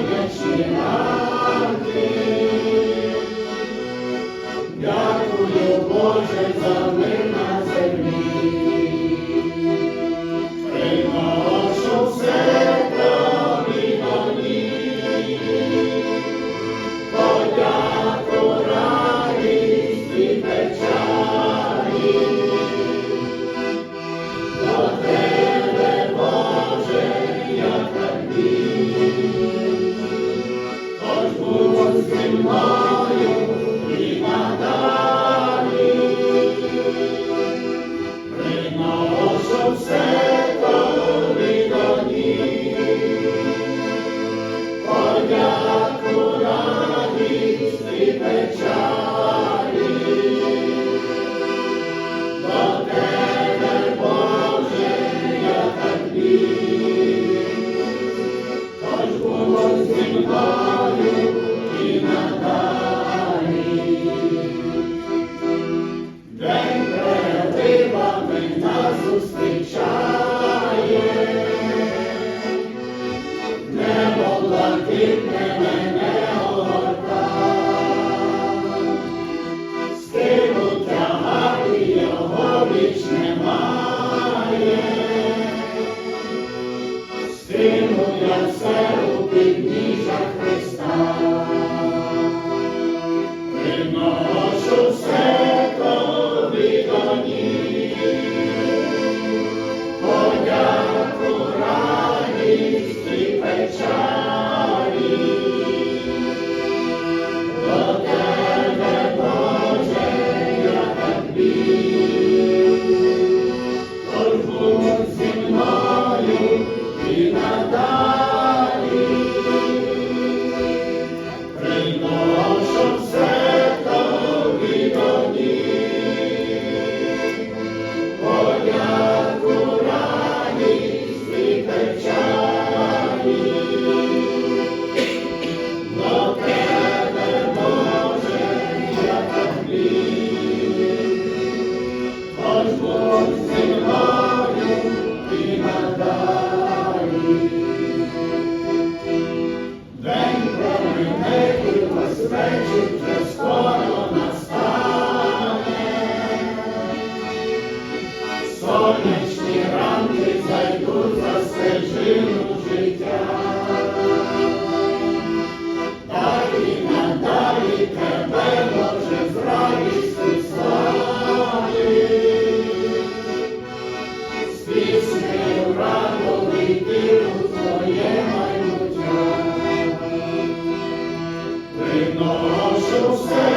вічні ранки. Дякую, Боже, за зустрічає, небо блакитне мене огорта, стилу тягати його віч все у підніжжя Христа. свічний правовий ти у твоє все.